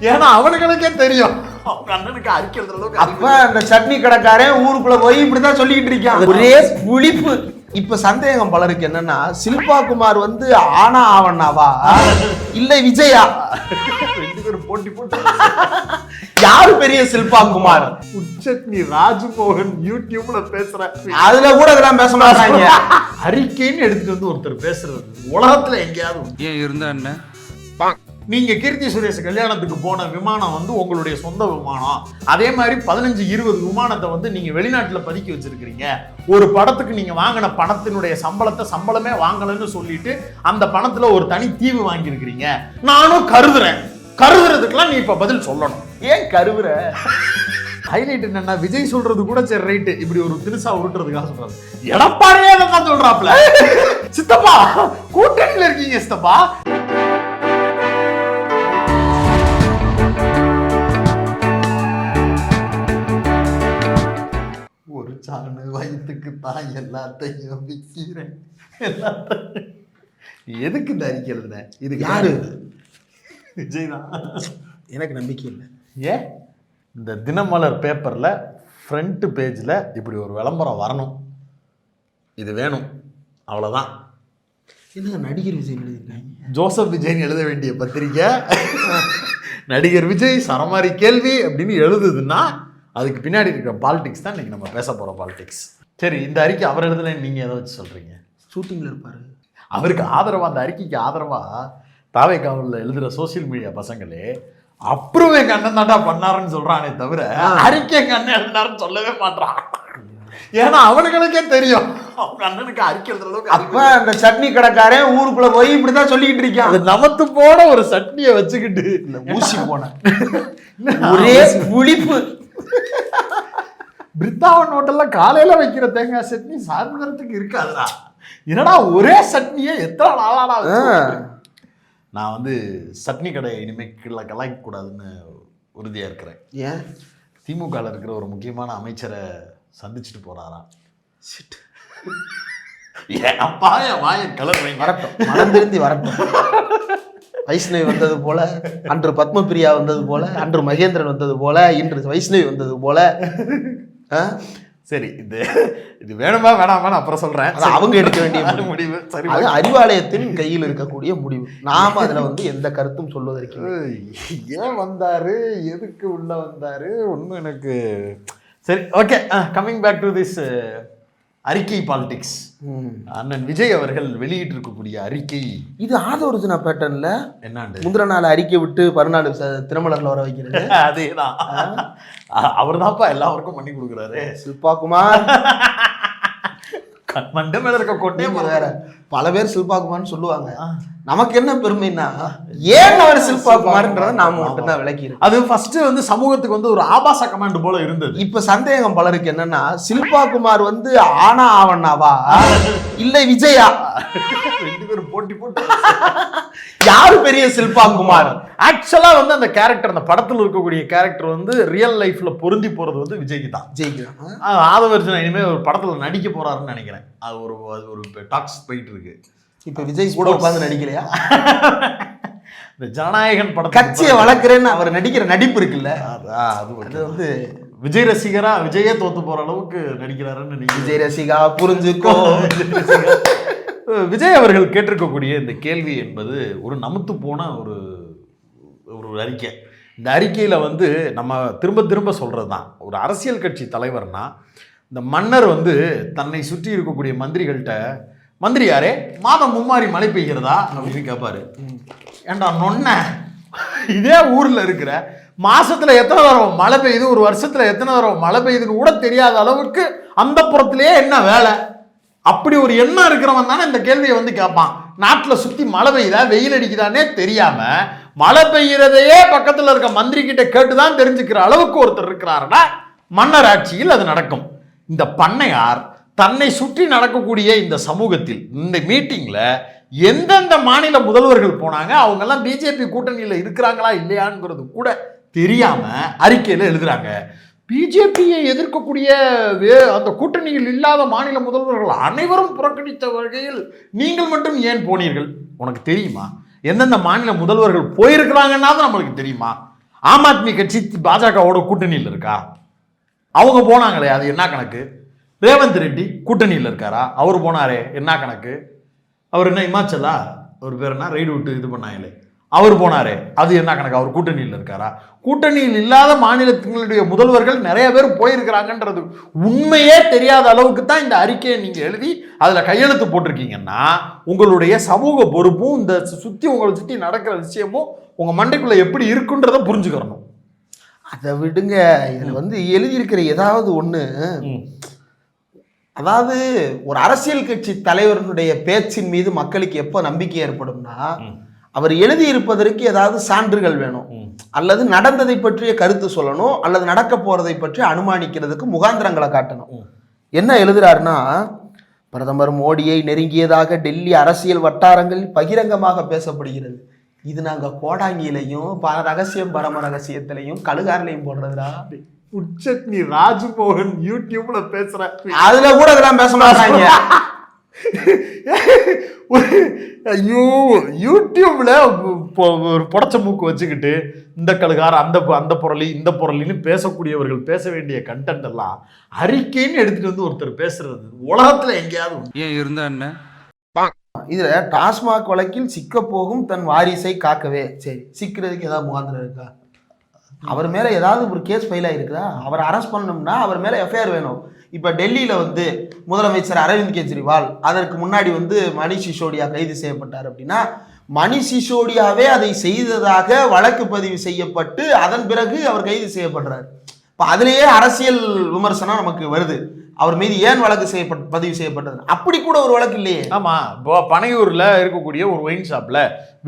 ஏன்னா அவனுங்களுக்கே தெரியும். அப்ப அந்த சட்னி கடைக்காரன் ஊருக்குள்ள போய் இப்படிதான் சொல்லிக்கிட்டு இருக்கான். ஒரே புளிப்பு. இப்ப சந்தேகம் பலருக்கு என்னன்னா சில்பா குமார் வந்து ஆனா ஆவண்ணாவா? இல்ல விஜயா? ரெண்டு பேரும் போட்டி போட்டு. யாரு பெரிய சில்பா குமார்? உச்சட்னி ராஜ்மோகன் யூடியூப்ல பேசுற. அதுல கூட இதெல்லாம் பேச மாட்டாங்க. அறிக்கைன்னு எடுத்துட்டு வந்து ஒருத்தர் பேசுறது. உலகத்துல எங்கேயாவது. ஏன் இருந்தா என்ன? நீங்க கீர்த்தி சுரேஷ் கல்யாணத்துக்கு போன விமானம் வந்து உங்களுடைய சொந்த விமானம். அதே மாதிரி பதினஞ்சு இருபது விமானத்தை வந்து நீங்க வெளிநாட்டுல பதுக்கி வச்சிருக்கிறீங்க. ஒரு படத்துக்கு நீங்க வாங்கின பணத்தினுடைய சம்பளத்தை சம்பளமே வாங்கலைன்னு சொல்லிட்டு அந்த பணத்துல ஒரு தனி தீவு வாங்கியிருக்கிறீங்க. நானும் கருதுறேன். கருதுறதுக்கெல்லாம் நீ இப்ப பதில் சொல்லணும். ஏன் கருவுற? ஹைலைட் என்னன்னா விஜய் சொல்றது கூட சரி ரைட்டு இப்படி ஒரு திருசா உருட்டுறதுக்காக சொல்றாரு. எடப்பாடியே தான் சொல்றாப்ல சித்தப்பா கூட்டணியில இருக்கீங்க சித்தப்பா. வயிற்றுக்கு தான் எல்லாத்தையும் விற்கிறேன் எல்லாத்தையும். எதுக்கு இந்த அறிக்கை எழுதுன இது? யாரு? விஜய் தான் எனக்கு நம்பிக்கை இல்லை. ஏன்? இந்த தினமலர் பேப்பரில் ஃப்ரண்ட் பேஜில் இப்படி ஒரு விளம்பரம் வரணும். இது வேணும். அவ்வளோதான் என்னங்க நடிகர் விஜய் எழுதியிருக்காங்க? ஜோசப் விஜய்னு எழுத வேண்டிய பத்திரிக்கை. நடிகர் விஜய் சரமாரி கேள்வி அப்படின்னு எழுதுதுன்னா அதுக்கு பின்னாடி இருக்கிற பாலிடிக்ஸ் தான் இன்னைக்கு நம்ம பேச போகிறோம் பாலிடிக்ஸ் சரி இந்த அறிக்கை அவர் எழுதலைன்னு நீங்கள் எதை வச்சு சொல்கிறீங்க ஷூட்டிங்ல இருப்பாரு. அவருக்கு ஆதரவா அந்த அறிக்கைக்கு ஆதரவா தாவை காவலில் எழுதுகிற சோஷியல் மீடியா பசங்களே அப்புறம் எங்க அண்ணன் தாண்டா பண்ணாருன்னு சொல்றானே தவிர அறிக்கை எங்க அண்ணன் எழுதினாருன்னு சொல்லவே மாட்டான் ஏன்னா அவனுங்களுக்கே தெரியும். அவங்க அண்ணனுக்கு அறிக்கை அளவுக்கு அப்ப அந்த சட்னி கடைக்காரன் ஊருக்குள்ள போய் இப்படிதான் சொல்லிக்கிட்டு இருக்கான். அது நமத்து போன ஒரு சட்னியை வச்சுக்கிட்டு ஊசி போன. ஒரே புளிப்பு. பிரித்தாவன் ஹோட்டல்ல காலையில வைக்கிற தேங்காய் சட்னி சாயந்தரத்துக்கு இருக்காதுடா. என்னடா ஒரே சட்னியை எத்தனை நாளாடா? நான் வந்து சட்னி கடை இனிமேல் கலாய்க்க கூடாதுன்னு உறுதியா இருக்கிறேன். ஏன்? திமுகவில் இருக்கிற ஒரு முக்கியமான அமைச்சரை சந்திச்சுட்டு போறாராம். ஏன் அப்பா என் வாயை கலர் வரட்டும். மனம் திருந்தி வரட்டும். வைஷ்ணவி வந்தது போல அன்று பத்மபிரியா வந்தது போல அன்று மகேந்திரன் வந்தது போல இன்று வைஷ்ணவி வந்தது போல? சரி இது இது வேணுமா வேணாமா நான் அப்புறம் சொல்றேன். அவங்க எடுக்க வேண்டிய முடிவு. சரி அது அறிவாலயத்தின் கையில் இருக்கக்கூடிய முடிவு. நாம அதுல வந்து எந்த கருத்தும் சொல்வதற்கு. ஏன் வந்தாரு? எதுக்கு உள்ள வந்தாரு? ஒன்றும் எனக்கு சரி okay coming back to this அறிக்கை பாலிடிக்ஸ். அண்ணன் விஜய் அவர்கள் வெளியிட்டிருக்கக்கூடிய அறிக்கை. இது ஆதவர்ஜுனா பேட்டர்ன்ல என்னாண்டு? முந்தின நாள் அறிக்கை விட்டு மறுநாள் திருமலர்ல வர வைக்கிறது. அதேதான். அவர் தான்ப்பா எல்லாருக்கும் பண்ணி கொடுக்குறாரு. சில்பா குமார். மண்டை மேல இருக்க கொட்டே நீங்க வேற பல பேர் சில்பா குமார்னு சொல்லுவாங்க நமக்கு என்ன பெருமைன்னா ஏன் அவர் சில்பா குமார்ன்றத நாம மட்டும்தான் விளக்கி அது ஃபர்ஸ்ட் வந்து சமூகத்துக்கு வந்து ஒரு ஆபாச கமாண்ட் போல இருந்தது. இப்ப சந்தேகம் பலருக்கு என்னன்னா சில்பா குமார் வந்து ஆனா ஆவண்ணாவா? இல்ல விஜயா? போட்டி போட்டு யாரு பெரிய சில்பா குமார்? ஆக்சுவலா வந்து அந்த கேரக்டர் அந்த படத்துல இருக்கக்கூடிய கேரக்டர் வந்து ரியல் லைஃப்ல பொருந்தி போறது வந்து விஜய்க்கு தான் ஜெயிக்கிறான் ஆஹ் ஆதவர்ஜுனா இனிமே ஒரு படத்துல நடிக்க போறாருன்னு நினைக்கிறேன். அது ஒரு அது ஒரு டாக்ஸ் போயிட்டு இருக்கு. இப்ப விஜய் கூட உட்கார்ந்து நடிக்கலையா? இந்த ஜனநாயகன் படத்தை கட்சியை வளர்க்குறேன்னு அவர் நடிக்கிற நடிப்பு இருக்குல்ல? அது வந்து விஜய் ரசிகரா விஜயே தோத்து போற அளவுக்கு நடிக்கிறாருன்னு விஜய் ரசிகா புரிஞ்சுக்கோ. விஜய் அவர்கள் கேட்டிருக்கக்கூடிய இந்த கேள்வி என்பது ஒரு நமுத்து போன ஒரு ஒரு அறிக்கை. இந்த அறிக்கையில் வந்து நம்ம திரும்ப திரும்ப சொல்கிறது தான் ஒரு அரசியல் கட்சி தலைவர்னா இந்த மன்னர் வந்து தன்னை சுற்றி இருக்கக்கூடிய மந்திரிகள்கிட்ட மந்திரி யாரே மாதம் மும்மாரி மழை பெய்கிறதா? அப்படின்னு கேட்பாரு ஏண்டா நொன்ன? இதே ஊரில் இருக்கிற மாசத்துல எத்தனை தடவை மழை பெய்யுது? ஒரு வருஷத்துல எத்தனை தடவை மழை பெய்யுதுன்னு கூட தெரியாத அளவுக்கு அந்த புறத்திலேயே என்ன வேலை? அப்படி ஒரு எண்ணம் இருக்கிறவன் தானே இந்த கேள்வியை வந்து கேட்பான். நாட்டில் சுற்றி மழை பெய்யுதா? வெயில் அடிக்குதானே தெரியாம மழை பெய்யறதையே பக்கத்தில் இருக்க மந்திரி கிட்ட கேட்டுதான் தெரிஞ்சுக்கிற அளவுக்கு ஒருத்தர் இருக்கிறாருன்னா மன்னர் ஆட்சியில் அது நடக்கும். இந்த பண்ணையார் தன்னை சுற்றி நடக்கக்கூடிய இந்த சமூகத்தில் இந்த மீட்டிங்கில் எந்தெந்த மாநில முதல்வர்கள் போனாங்க? அவங்கெல்லாம் பிஜேபி கூட்டணியில் இருக்கிறாங்களா இல்லையாங்கிறது கூட தெரியாமல் அறிக்கையில் எழுதுறாங்க. பிஜேபியை எதிர்க்கக்கூடிய வே அந்த கூட்டணியில் இல்லாத மாநில முதல்வர்கள் அனைவரும் புறக்கணித்த வகையில் நீங்கள் மட்டும் ஏன் போனீர்கள்? உனக்கு தெரியுமா? எந்தெந்த மாநில முதல்வர்கள் போயிருக்கிறாங்கன்னா நம்மளுக்கு தெரியுமா? ஆம் ஆத்மி கட்சி பாஜகவோட கூட்டணியில் இருக்கா? அவங்க போனாங்களே அது என்ன கணக்கு? ரேவந்த் ரெட்டி கூட்டணியில் இருக்காரா? அவர் போனாரே என்ன கணக்கு? அவர் என்ன இமாச்சலா? அவர் பேர் என்ன? ரைடு விட்டு இது பண்ணாங்களே. அவர் போனாரே. அது என்ன கணக்கு? அவர் கூட்டணியில் இருக்காரா? கூட்டணியில் இல்லாத மாநிலத்தினுடைய முதல்வர்கள் நிறைய பேர் போயிருக்கிறாங்கன்றது உண்மையே தெரியாத அளவுக்கு தான் இந்த அறிக்கையை நீங்கள் எழுதி அதில் கையெழுத்து போட்டிருக்கீங்கன்னா உங்களுடைய சமூக பொறுப்பும் இந்த சுற்றி உங்களை சுற்றி நடக்கிற விஷயமும் உங்கள் மண்டைக்குள்ளே எப்படி இருக்குன்றதை புரிஞ்சுக்கிறணும் அதை விடுங்க. இதுல வந்து எழுதியிருக்கிற ஏதாவது ஒண்ணு அதாவது ஒரு அரசியல் கட்சி தலைவருடைய பேச்சின் மீது மக்களுக்கு எப்போ நம்பிக்கை ஏற்படும்னா. அவர் எழுதியிருப்பதற்கு ஏதாவது சான்றுகள் வேணும். அல்லது நடந்ததை பற்றிய கருத்து சொல்லணும் அல்லது நடக்க போறதை பற்றி அனுமானிக்கிறதுக்கு முகாந்திரங்களை காட்டணும். என்ன எழுதுறாருன்னா பிரதமர் மோடியை நெருங்கியதாக டெல்லி அரசியல் வட்டாரங்களில் பகிரங்கமாக பேசப்படுகிறது. இது நாங்க கோடாங்கியிலையும் ப ரகசியம் பரம ரகசியத்திலையும் கழுகாரிலையும் போடுறதுடா. உச்சட்னி ராஜ்மோகன் யூடியூப்ல பேசுற. அதுல கூட இதெல்லாம் பேச மாட்டாங்க. ஐயோ யூடியூப்ல இப்போ ஒரு புடச்ச மூக்கு வச்சுக்கிட்டு இந்த கழுகார் அந்த அந்த பொருளி இந்த பொருளின்னு பேசக்கூடியவர்கள் பேச வேண்டிய கண்டென்ட் எல்லாம் அறிக்கைன்னு எடுத்துட்டு வந்து ஒருத்தர் பேசுறது. உலகத்துல எங்கேயாவது. ஏன் இருந்தா என்ன? இதுல டாஸ்மாக் வழக்கில் சிக்க போகும் தன் வாரிசை காக்கவே. சரி சிக்கிறதுக்கு ஏதாவது முகாந்திரம் இருக்கா? அவர் மேல ஏதாவது ஒரு கேஸ் ஃபைல் ஆயிருக்குதா? அவர் அரெஸ்ட் பண்ணணும்னா அவர் மேல எஃப்ஐஆர் வேணும். இப்போ டெல்லியில் வந்து முதலமைச்சர் அரவிந்த் கெஜ்ரிவால் அதற்கு முன்னாடி வந்து மணிஷ் சிசோடியா கைது செய்யப்பட்டார் அப்படின்னா மணிஷ் சிசோடியாவே அதை செய்ததாக வழக்கு பதிவு செய்யப்பட்டு அதன் பிறகு அவர் கைது செய்யப்படுறார். இப்போ அதுலேயே அரசியல் விமர்சனம் நமக்கு வருது. அவர் மீது ஏன் வழக்கு செய்யப்பட் பதிவு செய்யப்பட்டது அப்படி கூட ஒரு வழக்கு இல்லையே. ஆமா இப்போ பனையூர்ல இருக்கக்கூடிய ஒரு ஒயின் ஷாப்ல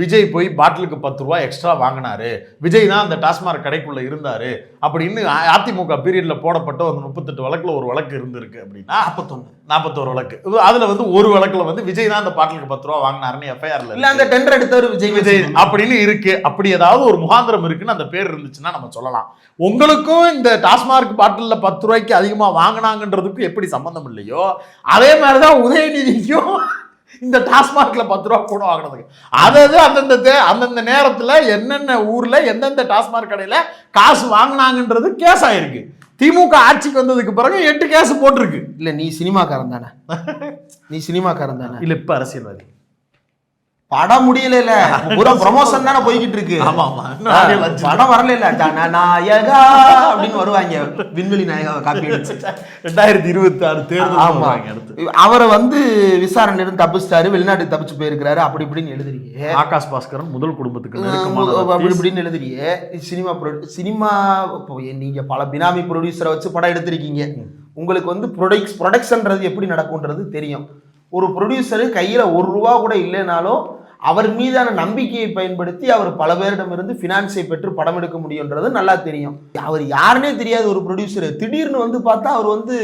விஜய் போய் பாட்டிலுக்கு பத்து ரூபா எக்ஸ்ட்ரா வாங்கினாரு. விஜய் தான் அந்த டாஸ்மாக் கடைக்குள்ள இருந்தாரு அப்படின்னு அதிமுக பீரியட்ல போடப்பட்ட ஒரு முப்பத்தெட்டு வழக்குல ஒரு வழக்கு இருந்திருக்கு அப்படின்னா நாற்பத்தொன்னு. நாற்பத்தோரு வழக்கு. அதுல வந்து ஒரு வழக்குல வந்து விஜய் தான் அந்த பாட்டிலுக்கு பத்து ரூபா வாங்கினாருன்னு எஃப்ஐஆர்ல இல்ல அந்த டெண்டர் எடுத்தவர் விஜய் விஜய் அப்படின்னு இருக்கு. அப்படி ஏதாவது ஒரு முகாந்திரம் இருக்குன்னு அந்த பேர் இருந்துச்சுன்னா நம்ம சொல்லலாம். உங்களுக்கும் இந்த டாஸ்மார்க் பாட்டில்ல பத்து ரூபாய்க்கு அதிகமா வாங்கினாங்கன்றதுக்கும் எப்படி சம்பந்தம் இல்லையோ அதே மாதிரிதான் உதயநிதிக்கும் இந்த டாஸ்மார்க்ல பத்து ரூபா கூட வாங்கினதுக்கு. அதாவது அந்தந்த அந்தந்த நேரத்துல என்னென்ன ஊர்ல எந்தெந்த டாஸ்மார்க் கடையில காசு வாங்கினாங்கன்றது கேஸ் ஆயிருக்கு. திமுக ஆட்சிக்கு வந்ததுக்கு பிறகு எட்டு கேஸ் போட்டிருக்கு. இல்ல நீ சினிமாக்காரன் தானே. நீ சினிமாக்காரன் தானே. இல்ல இப்ப அரசியல்வாதி. படம் முடியல இல்ல பூரா ப்ரமோஷன் தானே போய்கிட்டு இருக்கு ஆமா. ஆமா படம் வரல இல்ல ஜனநாயகா அப்படின்னு வருவாங்க. விண்வெளி நாயகாவை காப்பி அடிச்சு. ரெண்டாயிரத்தி இருபத்தி ஆறு தேர்தல் ஆமா. அவரை வந்து விசாரணை இருந்து தப்பிச்சிட்டாரு வெளிநாட்டுக்கு தப்பிச்சு போயிருக்கிறாரு அப்படி இப்படின்னு எழுதுறீங்க. ஆகாஷ் பாஸ்கரன் முதல் குடும்பத்துக்கு அப்படி இப்படின்னு எழுதுறீங்க. சினிமா சினிமா நீங்க பல பினாமி ப்ரொடியூசரை வச்சு படம் எடுத்திருக்கீங்க. உங்களுக்கு வந்து ப்ரொடக்ஸ் ப்ரொடக்ஷன்றது எப்படி நடக்கும்ன்றது தெரியும். ஒரு ப்ரொடியூசரு கையில் ஒரு ரூபா கூட இல்லைனாலும் அவர் மீதான நம்பிக்கையை பயன்படுத்தி அவர் பல பேரிடமிருந்து ஃபினான்ஸை பெற்று படம் எடுக்க முடியுன்றது நல்லா தெரியும். அவர் யாருன்னே தெரியாத ஒரு ப்ரொடியூசர் திடீர்னு வந்து பார்த்தா அவர் வந்து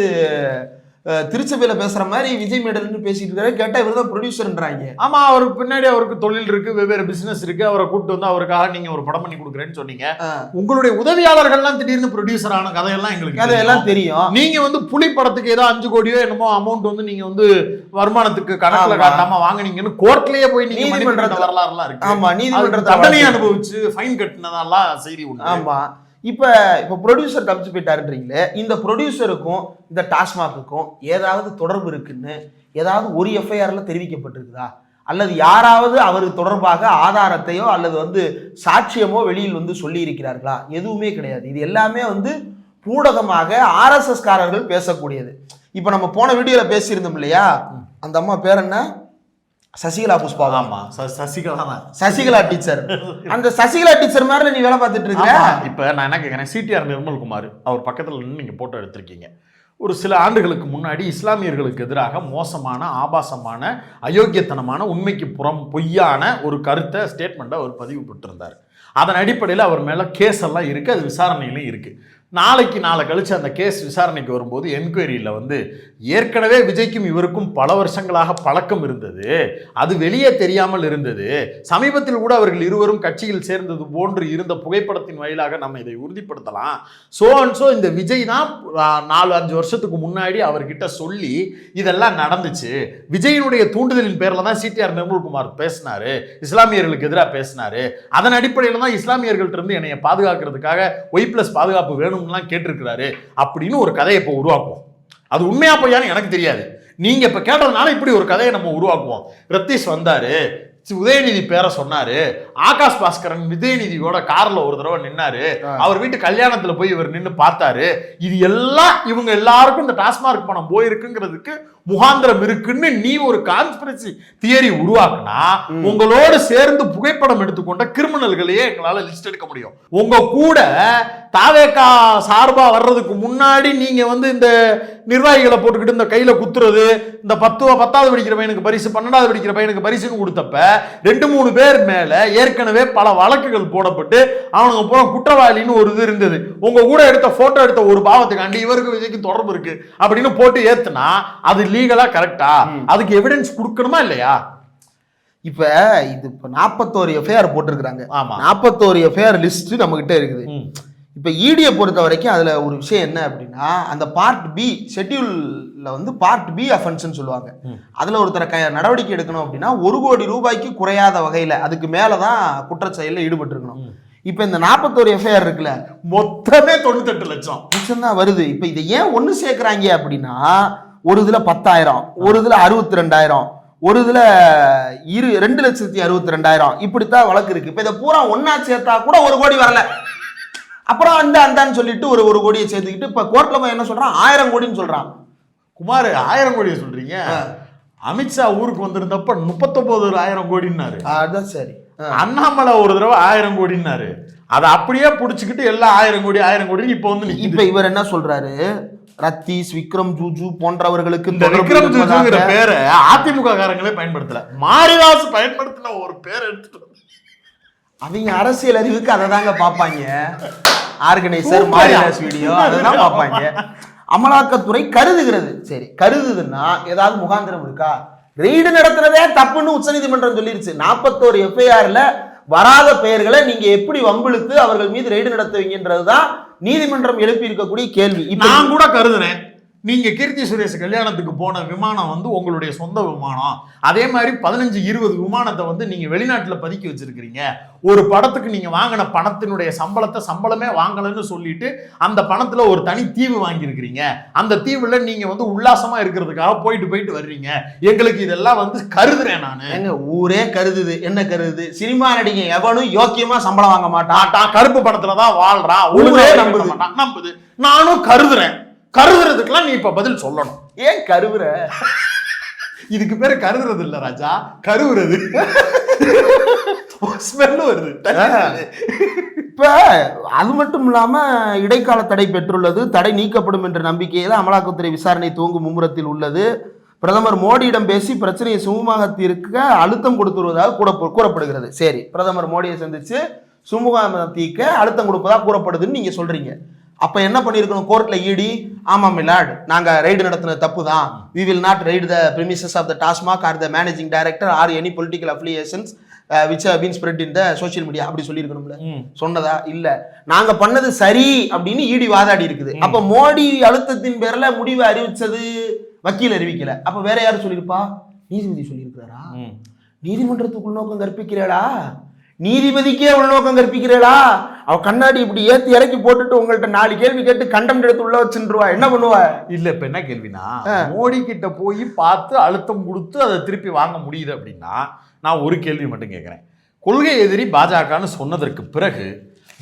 திருச்சபையில பேசுற மாதிரி விஜய் மேடல்னு பேசிட்டு இருக்காரு. கேட்டா இவர் தான் ப்ரொடியூசர்ன்றாங்க ஆமா அவருக்கு பின்னாடி அவருக்கு தொழில் இருக்கு வெவ்வேறு பிசினஸ் இருக்கு. அவரை கூப்பிட்டு வந்து அவருக்காக நீங்க ஒரு படம் பண்ணி கொடுக்குறேன்னு சொன்னீங்க. உங்களுடைய உதவியாளர்கள்லாம் திடீர்னு ப்ரொடியூசர் ஆன கதையெல்லாம் எங்களுக்கு அதெல்லாம் தெரியும். தெரியும். நீங்க வந்து புலி படத்துக்கு ஏதோ அஞ்சு கோடியோ என்னமோ அமௌண்ட் வந்து நீங்க வந்து வருமானத்துக்கு கணக்குல ஆமா. காட்டாம வாங்குனீங்கன்னு கோர்ட்லயே போய் நீங்க நீதிமன்றத்துல- மன்னிப்பு கேட்ட வரலாறுலாம் இருக்கு. ஆமா அது நீதிமன்றத்தை தண்டனை அனுபவிச்சு ஃபைன் கட்டினதெல்லாம் செய்தி உண்டு. ஆமா. இப்ப இப்ப ப்ரொடியூசர் தப்பிச்சு போயிட்டாருன்றீங்களே இந்த ப்ரொடியூசருக்கும் இந்த டாஸ்மாக்குக்கும் ஏதாவது தொடர்பு இருக்குன்னு ஏதாவது ஒரு எஃப்ஐஆர்ல தெரிவிக்கப்பட்டிருக்குதா? அல்லது யாராவது அவருக்கு தொடர்பாக ஆதாரத்தையோ அல்லது வந்து சாட்சியமோ வெளியில் வந்து சொல்லி இருக்கிறார்களா எதுவுமே கிடையாது. இது எல்லாமே வந்து பூடகமாக ஆர்எஸ்எஸ் காரர்கள் பேசக்கூடியது. இப்ப நம்ம போன வீடியோல பேசியிருந்தோம் இல்லையா? அந்த அம்மா பேர் என்ன? சசிகலா புஷ்பாவா ஆமா சசிகலா தான். சசிகலா டீச்சர். அந்த சசிகலா டீச்சர் மாதிரி நீ வேலை பார்த்துட்டு இருக்க. இப்ப நான் என்ன கேட்கிறேன் சிடிஆர் நிர்மல்குமார் அவர் பக்கத்துல நின்று நீங்க போட்டோ எடுத்திருக்கீங்க. ஒரு சில ஆண்டுகளுக்கு முன்னாடி இஸ்லாமியர்களுக்கு எதிராக மோசமான ஆபாசமான அயோக்கியத்தனமான உண்மைக்கு புறம் பொய்யான ஒரு கருத்தை ஸ்டேட்மெண்ட்டை அவர் பதிவு பெற்றிருந்தார் அதன் அடிப்படையில் அவர் மேலே கேஸ் எல்லாம் இருக்குது அது விசாரணையிலும் இருக்குது நாளைக்கு நாளை கழிச்சு அந்த கேஸ் விசாரணைக்கு வரும்போது என்கொயரியில் வந்து ஏற்கனவே விஜய்க்கும் இவருக்கும் பல வருஷங்களாக பழக்கம் இருந்தது. அது வெளியே தெரியாமல் இருந்தது. சமீபத்தில் கூட அவர்கள் இருவரும் கட்சியில் சேர்ந்தது போன்று இருந்த புகைப்படத்தின் வாயிலாக நம்ம இதை உறுதிப்படுத்தலாம். ஸோ அண்ட் ஸோ இந்த விஜய் தான் நாலு அஞ்சு வருஷத்துக்கு முன்னாடி அவர்கிட்ட சொல்லி இதெல்லாம் நடந்துச்சு. விஜயினுடைய தூண்டுதலின் பேரில் தான் சிடிஆர் நிர்மல்குமார் பேசினாரு. இஸ்லாமியர்களுக்கு எதிராக பேசினாரு. அதன் அடிப்படையில் தான் இஸ்லாமியர்கள்ட்ட இருந்து என்னைய பாதுகாக்கிறதுக்காக ஒய் பிளஸ் பாதுகாப்பு வேணும் வேணும்லாம் கேட்டிருக்கிறாரு அப்படின்னு ஒரு கதையை இப்போ உருவாக்குவோம். அது உண்மையா பொய்யான்னு எனக்கு தெரியாது. நீங்க இப்ப கேட்டதுனால இப்படி ஒரு கதையை நம்ம உருவாக்குவோம். ரத்தீஷ் வந்தாரு உதயநிதி பேரை சொன்னாரு ஆகாஷ் பாஸ்கரன் உதயநிதியோட கார்ல ஒரு தடவை நின்னாரு. அவர் வீட்டு கல்யாணத்துல போய் இவர் நின்னு பார்த்தாரு இது எல்லாம் இவங்க எல்லாருக்கும் இந்த டாஸ்மார்க் பணம் போயிருக்குங்கிறதுக்கு முகாந்திரம் இருக்குன்னு நீ ஒரு கான்ஸ்பிரசி தியரி உருவாக்குனா. உங்களோடு சேர்ந்து புகைப்படம் எடுத்துக்கொண்ட கிரிமினல்களையே எங்களால லிஸ்ட் எடுக்க முடியும் உங்க கூட தாவேக்கா சார்பா வர்றதுக்கு முன்னாடி நீங்க வந்து இந்த நிர்வாகிகளை போட்டுக்கிட்டு இந்த கையில குத்துறது இந்த பத்து பத்தாவது படிக்கிற பையனுக்கு பரிசு பன்னெண்டாவது படிக்கிற பையனுக்கு பரிசுன்னு கொடுத்தப்ப ரெண்டு மூணு பேர் மேல ஏற்கனவே பல வழக்குகள் போடப்பட்டு அவனுங்க பூரா குற்றவாளின்னு ஒரு இது இருந்தது. உங்க கூட எடுத்த போட்டோ எடுத்த ஒரு பாவத்துக்காண்டி இவருக்கு விஜய்க்கு தொடர்பு இருக்கு அப்படின்னு போட்டு ஏத்துனா அது லீகலா கரெக்டா. அதுக்கு எவிடன்ஸ் கொடுக்கணுமா இல்லையா? இப்ப இது இப்ப நாற்பத்தோரு எஃப்ஐஆர் போட்டிருக்கிறாங்க. ஆமா. நாற்பத்தோரு எஃப்ஐஆர் லிஸ்ட் நம்ம கிட்ட இருக்குது. இப்போ இடியை பொறுத்த வரைக்கும் அதில் ஒரு விஷயம் என்ன அப்படின்னா அந்த பார்ட் பி ஷெட்யூலில் வந்து பார்ட் பி அஃபென்ஸ்னு சொல்லுவாங்க. அதில் ஒருத்தரை க நடவடிக்கை எடுக்கணும் அப்படின்னா ஒரு கோடி ரூபாய்க்கு குறையாத வகையில் அதுக்கு மேலே தான் குற்றச்செயலில் ஈடுபட்டிருக்கணும். இப்போ இந்த நாற்பத்தோரு எஃப்ஐஆர் இருக்குல்ல மொத்தமே தொண்ணூத்தெட்டு லட்சம். மிச்சம் தான் வருது. இப்போ இதை ஏன் ஒன்று சேர்க்குறாங்க அப்படின்னா ஒரு இதில் பத்தாயிரம் ஒரு இதில் அறுபத்தி ரெண்டாயிரம் ஒரு இதில் இரு ரெண்டு லட்சத்தி அறுபத்தி ரெண்டாயிரம் இப்படித்தான் வழக்கு இருக்கு. இப்போ இதை பூரா ஒன்றா சேர்த்தா கூட ஒரு கோடி வரல. அப்புறம் அந்த அந்தான்னு சொல்லிட்டு ஒரு ஒரு கோடியை சேர்த்துக்கிட்டு இப்போ கோர்ட்டில் போய் என்ன சொல்கிறான் ஆயிரம் கோடின்னு சொல்கிறான் குமார் ஆயிரம் கோடியை சொல்றீங்க? அமித்ஷா ஊருக்கு வந்திருந்தப்ப முப்பத்தொன்பது ஆயிரம் கோடின்னாரு. அதுதான் சரி. அண்ணாமலை ஒரு தடவை ஆயிரம் கோடின்னாரு. அதை அப்படியே புடிச்சுக்கிட்டு எல்லாம் ஆயிரம் கோடி ஆயிரம் கோடி இப்போ வந்து இப்போ இவர் என்ன சொல்றாரு? ரத்தீஷ் விக்ரம் ஜூஜு போன்றவர்களுக்கு இந்த விக்ரம் ஜூஜுங்கிற பேரை அதிமுக காரங்களே பயன்படுத்தல. மாரிதாஸ் பயன்படுத்தின ஒரு பேரை எடுத்துட்டு அவங்க அரசியல் அறிவுக்கு அதை தாங்க பார்ப்பாங்க. ஆர்கனைசர். மாரிதாஸ் வீடியோ அதை தான் பார்ப்பாங்க. அமலாக்கத்துறை கருதுகிறது. சரி கருதுதுன்னா ஏதாவது முகாந்திரம் இருக்கா? ரெய்டு நடத்துறதே தப்புன்னு உச்சநீதிமன்றம் சொல்லிருச்சு. நாற்பத்தோரு எஃப்ஐஆர்ல வராத பெயர்களை நீங்க எப்படி வம்பிழுத்து அவர்கள் மீது ரெய்டு நடத்துவீங்கன்றதுதான் நீதிமன்றம் எழுப்பி இருக்கக்கூடிய கேள்வி நான் கூட கருதுனேன் நீங்க கீர்த்தி சுரேஷ் கல்யாணத்துக்கு போன விமானம் வந்து உங்களுடைய சொந்த விமானம். அதே மாதிரி பதினஞ்சு இருபது விமானத்தை வந்து நீங்க வெளிநாட்டுல பதுக்கி வச்சிருக்கிறீங்க. ஒரு படத்துக்கு நீங்க வாங்கின பணத்தினுடைய சம்பளத்தை சம்பளமே வாங்கலைன்னு சொல்லிட்டு அந்த பணத்துல ஒரு தனி தீவு வாங்கியிருக்கிறீங்க. அந்த தீவுல நீங்க வந்து உல்லாசமா இருக்கிறதுக்காக போயிட்டு போயிட்டு வர்றீங்க. எங்களுக்கு இதெல்லாம் வந்து கருதுறேன் நானு. ஏங்க ஊரே கருதுது. என்ன கருதுது சினிமா நடிகை எவனும் யோக்கியமா சம்பளம் வாங்க மாட்டான். கருப்பு படத்துல தான் வாழ்றான் ஊரே நம்புது. நம்புது. நானும் கருதுறேன். கருதுறதுக்கெல்லாம் நீ இப்ப பதில் சொல்லணும். ஏன் கருவுற? இதுக்கு பேரு கருதுறது இல்ல ராஜா கருவுறது. ஸ்மெல் வருது. இப்ப அது மட்டும் இல்லாம இடைக்கால தடை பெற்றுள்ளது தடை நீக்கப்படும் என்ற நம்பிக்கையில அமலாக்கத்துறை விசாரணை துவங்கும் மும்முரத்தில் உள்ளது. பிரதமர் மோடியிடம் பேசி பிரச்சனையை சுமூகமாக தீர்க்க அழுத்தம் கொடுத்து வருவதாக கூட கூறப்படுகிறது. சரி பிரதமர் மோடியை சந்திச்சு சுமூகமாக தீர்க்க அழுத்தம் கொடுப்பதாக கூறப்படுதுன்னு நீங்க சொல்றீங்க. அப்ப என்ன பண்ணிருக்கணும்? கோர்ட்ல ஈடி ஆமா மிலாட் நாங்க ரைடு நடத்தினது தப்பு தான் we will not raid the premises of the TASMAC or the managing director or any political affiliations which been spread in the social media அப்படி சொல்லியிருக்கணும்ல? சொன்னதா? இல்ல. நாங்க பண்ணது சரி அப்படின்னு ஈடி வாதாடி இருக்குது. அப்ப மோடி அழுத்தத்தின் பேர்ல முடிவை அறிவிச்சது வக்கீல் அறிவிக்கல. அப்ப வேற யாரு சொல்லியிருப்பா? நீதிபதி சொல்லியிருக்கிறாரா? நீதிமன்றத்துக்கு உள்நோக்கம் கற்பிக்கிறேடா. நீதிபதிக்கே உள்நோக்கம் கற்பிக்கிறேடா அவ கண்ணாடி இப்படி ஏத்தி இறக்கி போட்டுட்டு உங்கள்ட்ட நாலு கேள்வி கேட்டு கண்டம் எடுத்து உள்ள வச்சுருவா என்ன பண்ணுவா? இல்ல இப்ப என்ன கேள்வினா. மோடி கிட்ட போய் பார்த்து அழுத்தம் கொடுத்து அதை திருப்பி வாங்க முடியுது அப்படின்னா நான் ஒரு கேள்வி மட்டும் கேட்கிறேன் கொள்கை எதிரி பாஜகன்னு சொன்னதற்கு பிறகு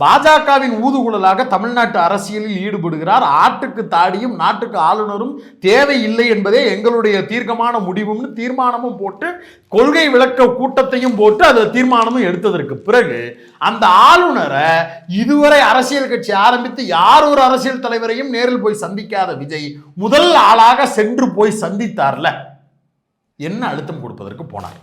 பாஜகவின் ஊதுகுழலாக தமிழ்நாட்டு அரசியலில் ஈடுபடுகிறார். ஆட்டுக்கு தாடியும் நாட்டுக்கு ஆளுநரும் தேவையில்லை என்பதே எங்களுடைய தீர்க்கமான முடிவும்னு தீர்மானமும் போட்டு கொள்கை விளக்க கூட்டத்தையும் போட்டு அதை தீர்மானமும் எடுத்ததற்கு பிறகு அந்த ஆளுநரை இதுவரை அரசியல் கட்சி ஆரம்பித்து யார் ஒரு அரசியல் தலைவரையும் நேரில் போய் சந்திக்காத விஜய் முதல் ஆளாக சென்று போய் சந்தித்தார்ல. என்ன அழுத்தம் கொடுப்பதற்கு போனார்?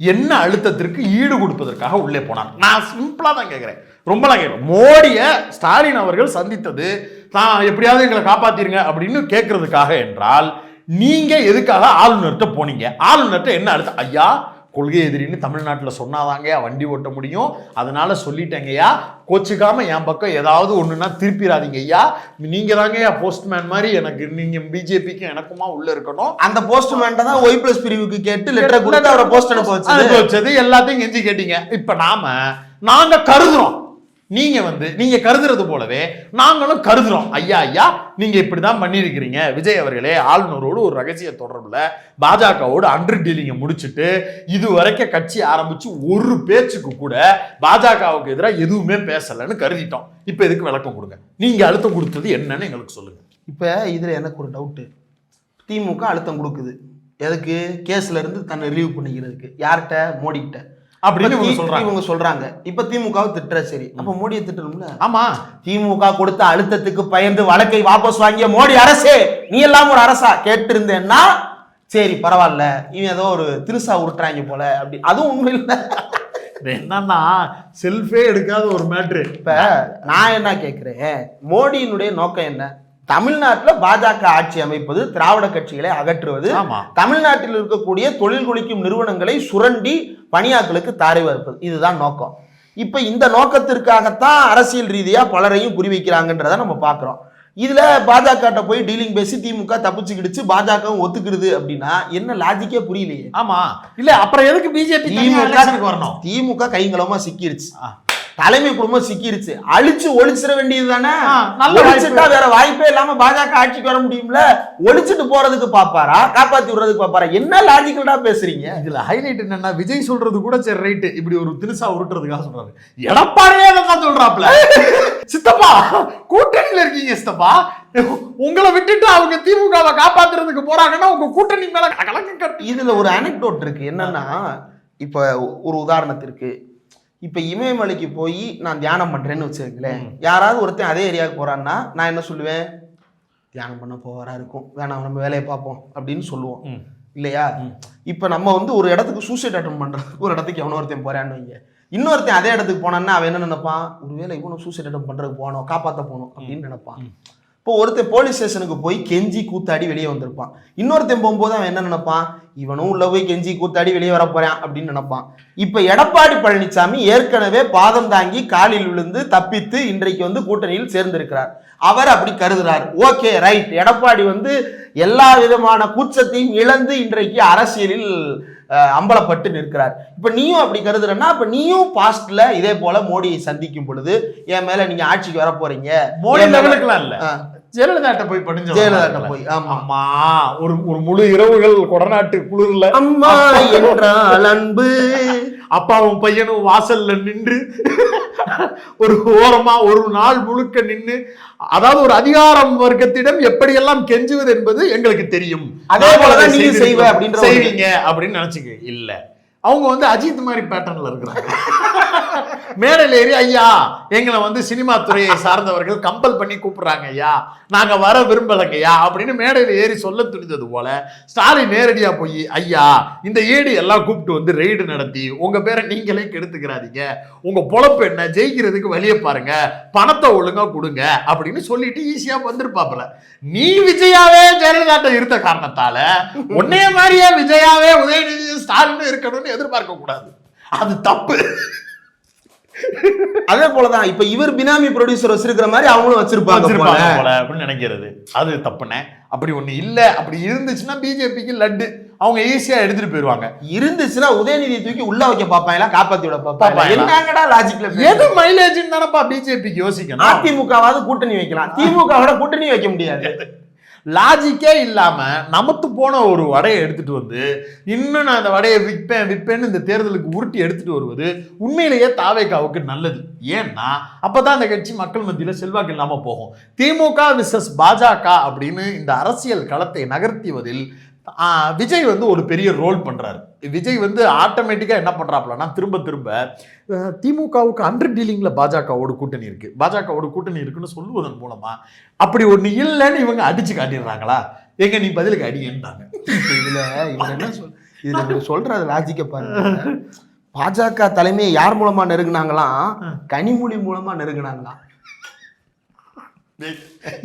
என்ன அழுத்தத்திற்கு ஈடு கொடுப்பதற்காக உள்ளே போனார் நான் சிம்பிளாக தான் கேட்குறேன். ரொம்பலாம் கேட்குறேன். மோடியை ஸ்டாலின் அவர்கள் சந்தித்தது தான் எப்படியாவது எங்களை காப்பாத்திருங்க அப்படின்னு கேட்கறதுக்காக என்றால் நீங்கள் எதுக்காக ஆளுநர்கிட்ட போனீங்க? ஆளுநர்கிட்ட என்ன அழுத்தம் ஐயா கொள்கை எதிரின்னு தமிழ்நாட்டில் சொன்னாதாங்கய்யா வண்டி ஓட்ட முடியும். அதனால சொல்லிட்டேங்கய்யா. கோச்சுக்காம என் பக்கம் ஏதாவது ஒண்ணுன்னா திருப்பிடாதீங்க ஐயா நீங்க தாங்கய்யா போஸ்ட்மேன் மாதிரி எனக்கு நீங்க பிஜேபிக்கு எனக்குமா உள்ள இருக்கணும். அந்த போஸ்ட்மேன் தான் ஒய் பிளஸ் பிரிவுக்கு கேட்டு லெட்டரை கொடுத்து அவரை போஸ்ட் அனுப்பி வச்சது? எல்லாத்தையும் கெஞ்சி கேட்டீங்க. இப்ப நாம நாங்க கருதுறோம். நீங்க வந்து நீங்க கருதுறது போலவே நாங்களும் கருதுறோம். ஐயா ஐயா நீங்க இப்படிதான் பண்ணியிருக்கிறீங்க. விஜய் அவர்களே ஆளுநரோடு ஒரு ரகசிய தொடர்புல பாஜகவோடு அண்டர் டீலிங்கை முடிச்சுட்டு இது வரைக்கும் கட்சி ஆரம்பிச்சு ஒரு பேச்சுக்கு கூட பாஜகவுக்கு எதிராக எதுவுமே பேசலைன்னு கருதிட்டோம். இப்ப எதுக்கு விளக்கம் கொடுங்க? நீங்க அழுத்தம் கொடுத்தது என்னன்னு எங்களுக்கு சொல்லுங்க. இப்போ இதில் எனக்கு ஒரு டவுட்டு திமுக அழுத்தம் கொடுக்குது. எதுக்கு? கேஸ்ல இருந்து தன்னை ரிலீவ் பண்ணிக்கிறதுக்கு. யார்கிட்ட? மோடி கிட்ட அப்படின்னு இவங்க சொல்றாங்க. இவங்க சொல்றாங்க. இப்ப திமுகவை திட்டுற சரி. அப்ப மோடியை திட்டணும்ல? ஆமா. திமுக கொடுத்த அழுத்தத்துக்கு பயந்து வழக்கை வாபஸ் வாங்கிய மோடி அரசே நீ எல்லாம் ஒரு அரசா? கேட்டிருந்தேன்னா சரி பரவாயில்ல. இவன் ஏதோ ஒரு திருசா உருட்டுறாங்க போல. அப்படி. அதுவும் உண்மை இல்லை. என்னன்னா செல்ஃபே எடுக்காத ஒரு மேட்ரு இப்ப நான் என்ன கேட்கிறேன் மோடியினுடைய நோக்கம் என்ன? தமிழ்நாட்டுல பாஜக ஆட்சி அமைப்பது திராவிட கட்சிகளை அகற்றுவது தமிழ்நாட்டில் இருக்கக்கூடிய தொழில் குளிக்கும் நிறுவனங்களை சுரண்டி பணியாட்களுக்கு தாரை வார்ப்பது இதுதான் நோக்கம். இப்ப இந்த நோக்கத்திற்காகத்தான் அரசியல் ரீதியா பலரையும் குறிவைக்கிறாங்கன்றத நம்ம பார்க்கிறோம் இதுல பாஜக போய் டீலிங் பேசி திமுக தப்பிச்சுக்கிடுச்சு பாஜகவும் ஒத்துக்கிடுது அப்படின்னா என்ன லாஜிக்கே புரியலையே. ஆமா. இல்ல அப்புறம் எதுக்கு பிஜேபி திமுக வரணும்? திமுக கைங்களமா சிக்கிருச்சு. தலைமை குடும்பம் சிக்கிருச்சு. அழிச்சு ஒழிச்சிட வேண்டியது தானே ஒழிச்சுட்டா வேற வாய்ப்பே இல்லாம பாஜக ஆட்சிக்கு வர முடியும்ல? ஒழிச்சிட்டு போறதுக்கு பாப்பாரா? காப்பாத்தி விடுறதுக்கு பாப்பாரா? என்ன லாஜிக்கலா பேசுறீங்க? இதுல ஹைலைட் என்னன்னா விஜய் சொல்றது கூட சரி ரைட்டு இப்படி ஒரு தினுசா உருட்டுறதுக்காக சொல்றாரு. எடப்பாடியே தான் சொல்றாப்ல சித்தப்பா கூட்டணியில இருக்கீங்க சித்தப்பா. உங்களை விட்டுட்டு அவங்க திமுகவை காப்பாத்துறதுக்கு போறாங்கன்னா உங்க கூட்டணி மேல கலக்கம் கட்டு. இதுல ஒரு அனெக்டோட் இருக்கு. என்னன்னா இப்ப ஒரு உதாரணத்திற்கு இப்ப இமயமலைக்கு போய் நான் தியானம் பண்றேன்னு வச்சுருங்களேன். யாராவது ஒருத்தன் அதே ஏரியாவுக்கு போறான்னா நான் என்ன சொல்லுவேன் தியானம் பண்ண போவாரா இருக்கும் வேணாம் நம்ம வேலையை பார்ப்போம் அப்படின்னு சொல்லுவோம். இல்லையா. இப்ப நம்ம வந்து ஒரு இடத்துக்கு சூசைட் அட்டன் பண்றதுக்கு ஒரு இடத்துக்கு எவனோ ஒருத்தன் போறான்னு வைங்க இன்னொருத்தன் அதே இடத்துக்கு போனான்னா அவன் என்ன நினைப்பான் ஒருவேளை இவனும் சூசைட் அட்டன் பண்றதுக்கு போனோம் காப்பாத்த போகணும் அப்படின்னு நினைப்பான். இப்போ ஒருத்தன் போலீஸ் ஸ்டேஷனுக்கு போய் கெஞ்சி கூத்தாடி வெளியே வந்திருப்பான். இன்னொருத்தன் போகும்போது அவன் என்ன நினைப்பான்? இவனும் உள்ள போய் கெஞ்சி கூத்தாடி வெளியே வர போறான் அப்படின்னு நினைப்பான். இப்ப எடப்பாடி பழனிசாமி ஏற்கனவே பாதம் தாங்கி காலில் விழுந்து தப்பித்து இன்றைக்கு வந்து கூட்டணியில் சேர்ந்திருக்கிறார். அவர் அப்படி கருதுறார். ஓகே ரைட் எடப்பாடி வந்து எல்லா விதமான கூச்சத்தையும் இழந்து இன்றைக்கு அரசியலில் அம்பலப்பட்டு நிற்கிறார். இப்ப நீயும் அப்படி கருதுறன்னா அப்ப நீயும் பாஸ்ட்ல இதே போல மோடியை சந்திக்கும் பொழுது என் மேல நீங்க ஆட்சிக்கு வர போறீங்க. மோடி லெவலுக்குலாம் இல்ல. ஜெயலலிதாட்ட போய் படிஞ்ச ஜெயலலிதா போய் ஆமா. அம்மா ஒரு ஒரு முழு இரவுகள் கொடநாட்டு குளிர்ல. அம்மா என்றால் அன்பு. அப்பாவும் பையனும் வாசல்ல நின்று ஒரு ஓரமா ஒரு நாள் முழுக்க நின்று அதாவது ஒரு அதிகாரம் வர்க்கத்திடம் எப்படியெல்லாம் கெஞ்சுவது என்பது எங்களுக்கு தெரியும். அதே போலதான் நீங்க. செய்வ ஒரு- செய்வீங்க அப்படின்னு நினைச்சுக்க இல்ல. அவங்க வந்து அஜித் மாதிரி பேட்டர்னில் இருக்கிறாங்க. மேடையில் ஏறி ஐயா எங்களை வந்து சினிமா துறையை சார்ந்தவர்கள் கம்பல் பண்ணி கூப்பிடுறாங்க ஐயா. நாங்க வர விரும்பலைங்கய்யா அப்படின்னு மேடையில் ஏறி சொல்ல துணிந்தது போல ஸ்டாலின் நேரடியா போய் ஐயா இந்த ஏடி எல்லாம் கூப்பிட்டு வந்து ரெய்டு நடத்தி உங்க பேரை நீங்களே கெடுத்துக்கிறாதீங்க. உங்க பொழப்பு என்ன? ஜெயிக்கிறதுக்கு வழியை பாருங்க. பணத்தை ஒழுங்கா கொடுங்க. அப்படின்னு சொல்லிட்டு ஈஸியா வந்திருப்பாப்புல. நீ விஜயாவே ஜெயலலிதாட்ட இருந்த காரணத்தால உன்னைய மாதிரியே விஜயாவே உதயநிதி ஸ்டாலின் இருக்கணும்னு எதிர்பார்க்க கூடாது அது தப்பு. அதே போலதான் இப்ப இவர் பினாமி ப்ரொடியூசர் வச்சிருக்கிற மாதிரி அவங்களும் வச்சிருப்பாங்க போல. அப்படின்னு நினைக்கிறது. அது தப்புனே அப்படி ஒண்ணு இல்ல. அப்படி இருந்துச்சுன்னா பிஜேபிக்கு லட்டு. அவங்க ஈஸியா எடுத்துட்டு போயிருவாங்க. இருந்துச்சுன்னா உதயநிதி தூக்கி உள்ள வைக்க பாப்பாங்களா காப்பாத்தி விட பாப்பாங்களா? என்னங்கடா லாஜிக்ல எது மைலேஜ்னு தானப்பா பிஜேபிக்கு யோசிக்கணும்? அதிமுகவாவது கூட்டணி வைக்கலாம். திமுகவோட கூட்டணி வைக்க முடியாது. லாஜிக்கே இல்லாமல் நமத்து போன ஒரு வடையை எடுத்துகிட்டு வந்து இன்னும் நான் அந்த வடையை விற்பேன் விற்பேன்னு இந்த தேர்தலுக்கு உருட்டி எடுத்துகிட்டு வருவது உண்மையிலேயே தாவேக்காவுக்கு நல்லது. ஏன்னா அப்பதான் அந்த கட்சி மக்கள் மத்தியில் செல்வாக்கு இல்லாமல் போகும். திமுக விசஸ் பாஜக அப்படின்னு இந்த அரசியல் களத்தை நகர்த்துவதில் விஜய் வந்து ஒரு பெரிய ரோல் பண்றாரு. விஜய் வந்து ஆட்டோமேட்டிக்கா என்ன பண்றாப்லன்னா திரும்ப திரும்ப திமுகவுக்கு அண்டர் டீலிங்ல பாஜகவோட கூட்டணி இருக்கு. பாஜகவோட கூட்டணி இருக்குன்னு சொல்லுவதன் மூலமா அப்படி ஒண்ணு இல்லைன்னு இவங்க அடிச்சு காட்டிடுறாங்களா? எங்க நீ பதிலுக்கு அடிங்கன்றாங்க இப்ப இதுல இவர் என்ன சொல் இதுல இவர் சொல்ற லாஜிக்க பாருங்க. பாஜக தலைமையை யார் மூலமா நெருங்கினாங்களாம் கனிமொழி மூலமா நெருங்கினாங்களாம்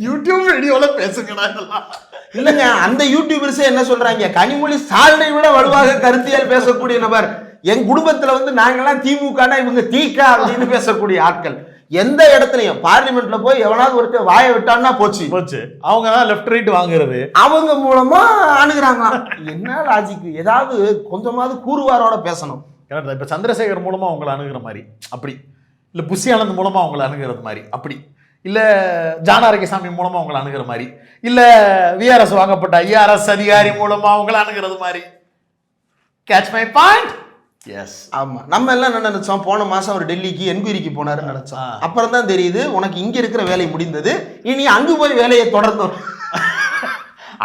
யூடியூப் வீடியோல பேசுங்கடா இதெல்லாம். இல்லைங்க அந்த யூடியூபர்ஸே என்ன சொல்றாங்க? கனிமொழி ஸ்டாலினை விட வலுவாக கருத்தியல் பேசக்கூடிய நபர். என் குடும்பத்துல வந்து நாங்கெல்லாம் திமுகனா இவங்க தீகா அப்படின்னு பேசக்கூடிய ஆட்கள். எந்த இடத்துலயும் பார்லிமெண்ட்ல போய் எவனாவது ஒருத்தர் வாயை விட்டான்னா போச்சு. போச்சு. அவங்க தான் லெஃப்ட் ரைட் வாங்குறது. அவங்க மூலமா அணுகுறாங்க என்ன லாஜிக் ஏதாவது கொஞ்சமாவது கூறுவாரோட பேசணும். கரெக்ட் இப்போ சந்திரசேகர் மூலமா அவங்கள அணுகுற மாதிரி. அப்படி. இல்லை புஷி ஆனந்த் மூலமா அவங்கள அணுகிறது மாதிரி. அப்படி. இல்லை ஜானாரகிசாமி மூலமா அவங்கள அணுகிற மாதிரி. இல்லை விஆர்எஸ் வாங்கப்பட்ட ஐஆர்எஸ் அதிகாரி மூலமா அவங்கள அணுகிறது மாதிரி. கேட்ச் மை பாயிண்ட் எஸ் ஆமா. நம்ம எல்லாம் என்ன நினைச்சோம்? போன மாசம் அவர் டெல்லிக்கு என்கொயரிக்கு போனாருன்னு நினைச்சோம். அப்புறம் தான் தெரியுது உனக்கு இங்க இருக்கிற வேலை முடிந்தது இனி அங்கு போய் வேலையை தொடர்ந்து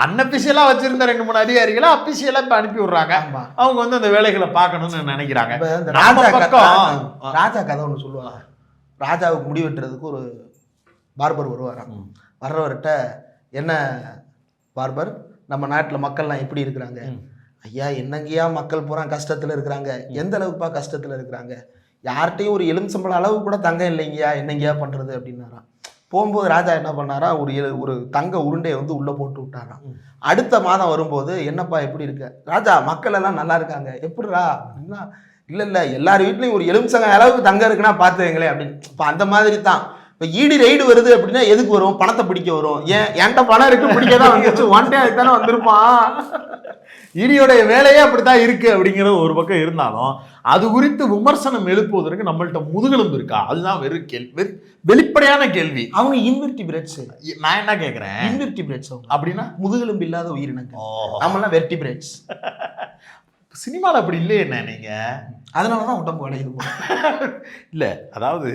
அன்அபிஷியலா வச்சிருந்த ரெண்டு மூணு அதிகாரிகளை அபிஷியலா இப்ப அனுப்பி விடுறாங்க. அவங்க வந்து அந்த வேலைகளை பார்க்கணும்னு நினைக்கிறாங்க. இப்ப இந்த நம்ம ராஜா கதை ராஜா கதை ஒன்று சொல்லுவாங்க. ராஜாவுக்கு முடி வெட்டுறதுக்கு ஒரு பார்பர் வருவாராம். வர்றவர்கிட்ட என்ன பார்பர் நம்ம நாட்டில் மக்கள்லாம் எப்படி இருக்கிறாங்க. ஐயா என்னங்கய்யா மக்கள் பூரா கஷ்டத்தில் இருக்கிறாங்க. எந்த அளவுக்குப்பா கஷ்டத்தில் இருக்கிறாங்க? யார்கிட்டயும் ஒரு எலுமிச்சம்பளம் அளவு கூட தங்கம் இல்லைங்கய்யா. என்னங்கய்யா பண்ணுறது அப்படின்னாராம். போகும்போது ராஜா என்ன பண்ணாரா? ஒரு ஒரு தங்க உருண்டையை வந்து உள்ளே போட்டு விட்டாராம். அடுத்த மாதம் வரும்போது என்னப்பா எப்படி இருக்க? ராஜா மக்கள் எல்லாம் நல்லா இருக்காங்க. எப்படிரா அப்படின்னா இல்லை இல்லை. எல்லார் வீட்லையும் ஒரு எலுமிச்சங்க அளவுக்கு தங்கம் இருக்குன்னா பார்த்துங்களேன் அப்படின்னு. இப்போ அந்த மாதிரி தான். இப்போ ஈடி ரைடு வருது அப்படின்னா எதுக்கு வரும்? பணத்தை பிடிக்க வரும். ஏன்? என்கிட்ட பணம் இருக்கு பிடிக்க தான் வந்துச்சு. ஒன் டே அதுக்கு தானே வந்திருப்பான். இடியோடைய வேலையே அப்படித்தான் இருக்கு அப்படிங்கிறது ஒரு பக்கம் இருந்தாலும் அது குறித்து விமர்சனம் எழுப்புவதற்கு நம்மள்ட்ட முதுகெலும்பு இருக்கா? அதுதான் வெறும் கேள்வி வெளிப்படையான கேள்வி. அவங்க இன்வெர்டிபிரேட்ஸ் நான் என்ன கேக்குறேன்? இன்வெர்டிபிரேட்ஸ் அப்படின்னா? முதுகெலும்பு இல்லாத உயிரினங்கள். நம்மளாம் வெர்டிபிரேட்ஸ் சினிமால அப்படி இல்லையே என்ன நீங்க? அதனால தான் உடம்பு வளையுது. இல்ல அதாவது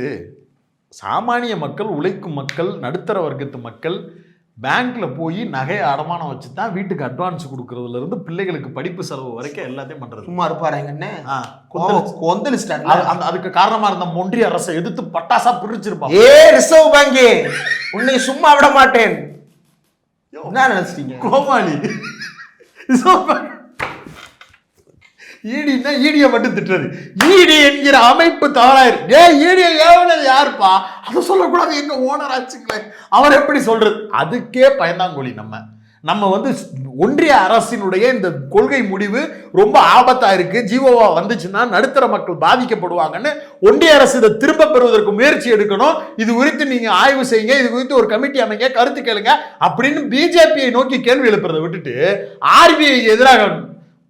சாமானிய மக்கள் உழைக்கும் மக்கள் நடுத்தர வர்க்கத்து மக்கள் பேங்க்ல போய் நகையை அடமானம் வச்சு தான் வீட்டுக்கு அட்வான்ஸ் கொடுக்கறதுல இருந்து பிள்ளைகளுக்கு படிப்பு செலவு வரைக்கும் எல்லாத்தையும் பண்றது. சும்மா இருப்பாரு எங்கன்னு ஆ, கொந்தளிச்சு- கொந்தளிச்சிட்டாரு அது- அந்த அதுக்கு காரணமா இருந்த ஒன்றிய அரசை எதிர்த்து பட்டாசா பிரிச்சிருப்பான். ஏ ரிசர்வ் பேங்கே உன்னை சும்மா விட மாட்டேன். என்ன நினைச்சிட்டீங்க? கோமாளி. ஈடின்னா ஈடியை மட்டும் திட்டுறது. ஈடி என்கிற அமைப்பு தவறாயிரு ஏ ஈடியை ஏவனது யாருப்பா? அதை சொல்லக்கூடாது எங்க ஓனர் ஆச்சுங்களே. அவர் எப்படி சொல்றது? அதுக்கே பயந்தாங்கொழி நம்ம. நம்ம வந்து ஒன்றிய அரசினுடைய இந்த கொள்கை முடிவு ரொம்ப ஆபத்தாக இருக்குது ஜீவோவா வந்துச்சுன்னா நடுத்தர மக்கள் பாதிக்கப்படுவாங்கன்னு ஒன்றிய அரசு இதை திரும்ப பெறுவதற்கு முயற்சி எடுக்கணும். இது குறித்து நீங்கள் ஆய்வு செய்யுங்க. இது குறித்து ஒரு கமிட்டி அமைங்க கருத்து கேளுங்க அப்படின்னு பிஜேபியை நோக்கி கேள்வி எழுப்புறதை விட்டுட்டு ஆர்பிஐ எதிராக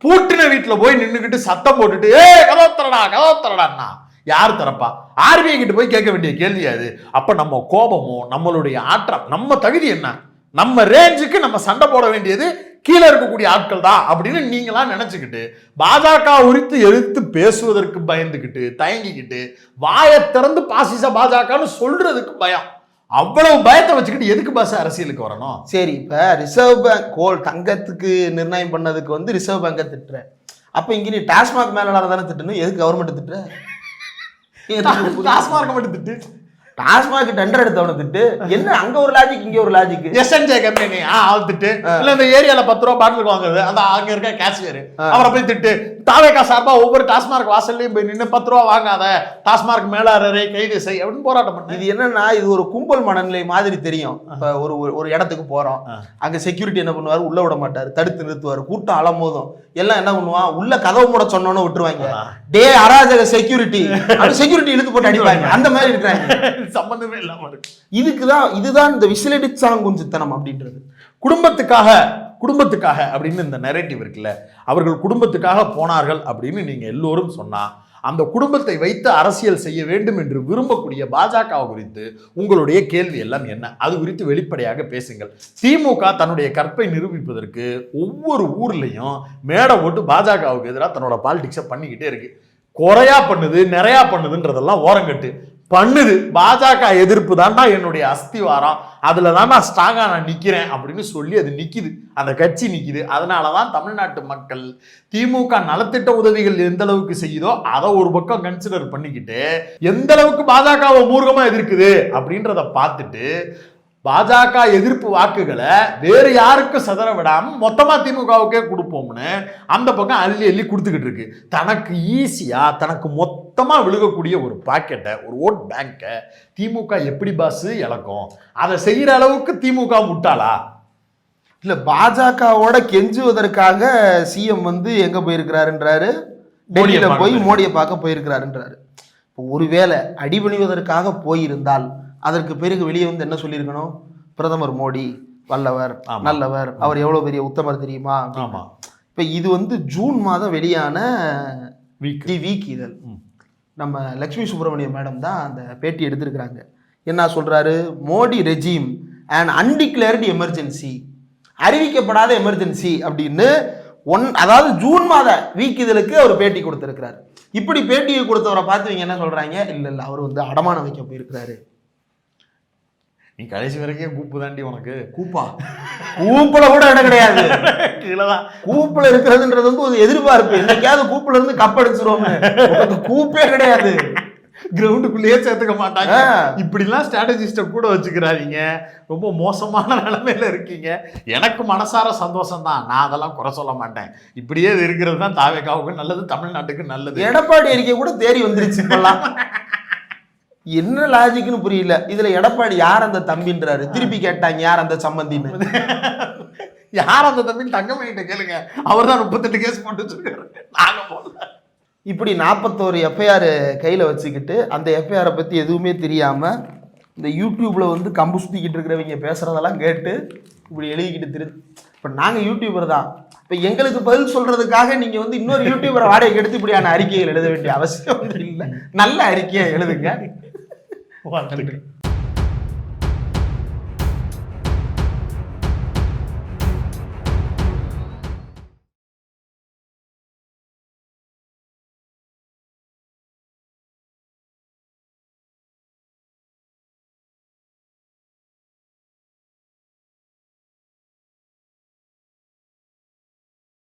பூட்டின வீட்டில் போய் நின்றுக்கிட்டு சத்தம் போட்டுட்டு ஏ கதவு தரடா கதவு தரடான்னா யார் தரப்பா ஆர்பிஐ கிட்ட போய் கேட்க வேண்டிய கேள்வி அது. அப்போ நம்ம கோபமோ நம்மளுடைய ஆற்றம் நம்ம தகுதி என்ன? நம்ம ரேஞ்சுக்கு நம்ம சண்டை போட வேண்டியது கீழே இருக்கக்கூடிய ஆட்கள் தான் அப்படின்னு நீங்களாம் நினச்சிக்கிட்டு பாஜக உரித்து எதிர்த்து பேசுவதற்கு பயந்துக்கிட்டு தயங்கிக்கிட்டு வாயை திறந்து பாசிச பாஜகன்னு சொல்றதுக்கு பயம். அவ்வளவு பயத்தை வச்சுக்கிட்டு எதுக்கு பாச அரசியலுக்கு வரணும்? சரி இப்ப ரிசர்வ் பேங்க் கோல் தங்கத்துக்கு நிர்ணயம் பண்ணதுக்கு வந்து ரிசர்வ் பேங்கை திட்டுற. அப்ப இங்க நீ டாஸ்மாக் மேலாளர் தானே திட்டணும் எதுக்கு கவர்மெண்ட் திட்டுற? டாஸ்மார்க் மட்டும் திட்டு. டாஸ்மாக் டெண்டர் எடுத்தவனை திட்டு. என்ன அங்க ஒரு லாஜிக் இங்க ஒரு லாஜிக் எஸ்என்ஜே கம்பெனி ஆ அவன் திட்டு. இல்ல இந்த ஏரியால பத்து ரூபா பாட்டிலுக்கு வாங்குறது அந்த அங்க இருக்க கேஷியர் அவரை போய் திட்டு. தாவேக்கா சார்பா ஒவ்வொரு டாஸ்மார்க் வாசல்லையும் போய் நின்று பத்து ரூபா வாங்காத. டாஸ்மார்க் மேலாளரை கைது செய் அப்படின்னு போராட்டம் பண்ணு. இது என்னன்னா இது ஒரு கும்பல் மனநிலை மாதிரி தெரியும். இப்ப ஒரு ஒரு- இடத்துக்கு போறோம். ஆ. அங்க செக்யூரிட்டி என்ன பண்ணுவாரு? உள்ள விட மாட்டாரு. தடுத்து நிறுத்துவாரு. கூட்டம் அலமோதும் எல்லாம் என்ன பண்ணுவான்? உள்ள கதவு மூட சொன்னோன்னு விட்டுருவாங்க. டே அராஜக செக்யூரிட்டி செக்யூரிட்டி இழுத்து போட்டு அடிப்பாங்க. அந்த மாதிரி இருக்கிறாங்க. சம்பந்தமே இல்லாம இருக்கு. இதுக்குதான் இதுதான் இந்த விசிலடிச்சாங் குஞ்சுத்தனம் அப்படின்றது. குடும்பத்துக்காக குடும்பத்துக்காக அப்படின்னு இந்த நெரேட்டிவ் இருக்குல்ல அவர்கள் குடும்பத்துக்காக போனார்கள் அப்படின்னு நீங்கள் எல்லோரும் சொன்னால் அந்த குடும்பத்தை வைத்து அரசியல் செய்ய வேண்டும் என்று விரும்பக்கூடிய பாஜக குறித்து உங்களுடைய கேள்வி எல்லாம் என்ன? அது குறித்து வெளிப்படையாக பேசுங்கள். திமுக தன்னுடைய கற்பை நிரூபிப்பதற்கு ஒவ்வொரு ஊர்லேயும் மேடை போட்டு பாஜகவுக்கு எதிராக தன்னோட பாலிடிக்ஸை பண்ணிக்கிட்டே இருக்குது குறையா பண்ணுது நிறையா பண்ணுதுன்றதெல்லாம் ஓரங்கட்டு. பண்ணுது. பாஜக எதிர்ப்பு தான்டா என்னுடைய அஸ்திவாரம். அதில் தான் நான் ஸ்ட்ராங்காக நான் நிற்கிறேன் அப்படின்னு சொல்லி அது நிற்கிது அந்த கட்சி நிற்கிது அதனால தான் தமிழ்நாட்டு மக்கள் திமுக நலத்திட்ட உதவிகள் எந்த அளவுக்கு செய்யுதோ அதை ஒரு பக்கம் கன்சிடர் பண்ணிக்கிட்டு எந்த அளவுக்கு பாஜகவை மூர்க்கமாக எதிர்க்குது அப்படின்றத பார்த்துட்டு பாஜக எதிர்ப்பு வாக்குகளை வேறு யாருக்கும் சதற விடாம மொத்தமா திமுகவுக்கே கொடுப்போம்னு அந்த பக்கம் அள்ளி அள்ளி கொடுத்துக்கிட்டு இருக்கு. தனக்கு ஈஸியா தனக்கு மொத்தமா விழுகக்கூடிய ஒரு பாக்கெட்டை ஒரு ஓட் பேங்கை திமுக எப்படி பாஸ் இழக்கும்? அதை செய்யற அளவுக்கு திமுக முட்டாளா? இல்ல பாஜகவோட கெஞ்சுவதற்காக சிஎம் வந்து எங்க போயிருக்கிறாருன்றாரு? டெல்லியில போய். மோடியை பார்க்க போயிருக்கிறாருன்றாரு. இப்போ ஒருவேளை அடிபணிவதற்காக போயிருந்தால் அதற்கு பிறகு வெளியே வந்து என்ன சொல்லியிருக்கணும்? பிரதமர் மோடி வல்லவர். நல்லவர் அவர் எவ்வளவு பெரிய உத்தமர் தெரியுமா? ஆமா. இப்போ இது வந்து ஜூன் மாதம் வெளியான வீக் தி வீக் இதழ். நம்ம லக்ஷ்மி சுப்பிரமணியம் மேடம் தான் அந்த பேட்டி எடுத்திருக்கிறாங்க. என்ன சொல்றாரு? Modi regime and undeclared emergency அறிவிக்கப்படாத எமர்ஜென்சி அப்படின்னு ஒன் அதாவது ஜூன் மாத வீக் இதழுக்கு அவர் பேட்டி கொடுத்திருக்கிறார். இப்படி பேட்டியை கொடுத்தவரை பார்த்து இவங்க என்ன சொல்றாங்க? இல்ல இல்ல அவர் வந்து அடமானம் வைக்க போயிருக்கிறாரு. நீ கடைசி வரைக்கும் கூப்பு தாண்டி உனக்கு. கூப்பா. கூப்புல கூட இடம் கிடையாது. கீழதான். கூப்புல இருக்கிறதுன்றது வந்து ஒரு எதிர்பார்ப்பு. என்னைக்காவது கூப்புல இருந்து கப் அடிச்சிருவோம் கூப்பே கிடையாது. கிரவுண்டுக்குள்ளேயே சேர்த்துக்க மாட்டாங்க. இப்படிலாம் ஸ்ட்ராட்டஜிஸ்ட கூட வச்சுக்கிறாதீங்க. ரொம்ப மோசமான நிலைமையில இருக்கீங்க. எனக்கு மனசார சந்தோஷம் தான் நான் அதெல்லாம் குறை சொல்ல மாட்டேன். இப்படியே இருக்கிறது தான் தாவேக்காவுக்கு நல்லது தமிழ்நாட்டுக்கு நல்லது. எடப்பாடி அறிக்கை கூட தேடி வந்துருச்சு இப்பெல்லாம். என்ன லாஜிக்னு புரியல. இதுல எடப்பாடி யார் அந்த தம்பின்றாரு? திருப்பி கேட்டாங்க யார் அந்த சம்பந்தின்னு. யார் அந்த தம்பி தங்கமணிகிட்ட கேளுங்க. அவர் தான் முப்பத்தெட்டு கேஸ் போட்டு வச்சிருக்காரு. நாங்க போடல. இப்படி நாற்பத்தோரு எஃப்ஐஆர் கையில வச்சுக்கிட்டு அந்த எஃப்ஐஆரை பத்தி எதுவுமே தெரியாம இந்த யூடியூப்ல வந்து கம்பு சுத்திக்கிட்டு இருக்கிறவங்க பேசுறதெல்லாம் கேட்டு இப்படி எழுதிக்கிட்டு திரு இப்போ நாங்க யூடியூபர் தான். இப்போ எங்களுக்கு பதில் சொல்றதுக்காக நீங்க வந்து இன்னொரு யூடியூபரை வாடகைக்கு எடுத்து இப்படியான அறிக்கைகள் எழுத வேண்டிய அவசியம் இல்லை. நல்ல அறிக்கையை எழுதுங்க. வாழ்த்துக்கள்.